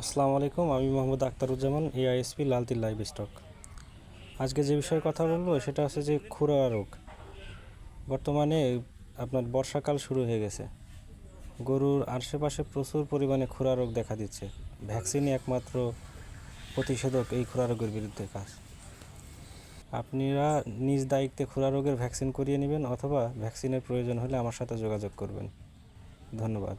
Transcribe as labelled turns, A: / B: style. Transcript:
A: আসসালামু আলাইকুম, আমি মোহাম্মদ আখতারুজ্জামান এআইএসপি লালতির লাইভ স্টক। আজকে যে বিষয়ে কথা বলব, সেটা হচ্ছে যে খুরা রোগ। বর্তমানে আপনার বর্ষাকাল শুরু হয়ে গেছে। গরুর আশেপাশে প্রচুর পরিমাণে খুরা রোগ দেখা দিচ্ছে। ভ্যাকসিনই একমাত্র প্রতিষেধক এই খুরা রোগের বিরুদ্ধে কাজ। আপনারা নিজ দায়িত্বে খুরা রোগের ভ্যাকসিন করিয়ে নেবেন অথবা ভ্যাকসিনের প্রয়োজন হলে আমার সাথে যোগাযোগ করবেন। ধন্যবাদ।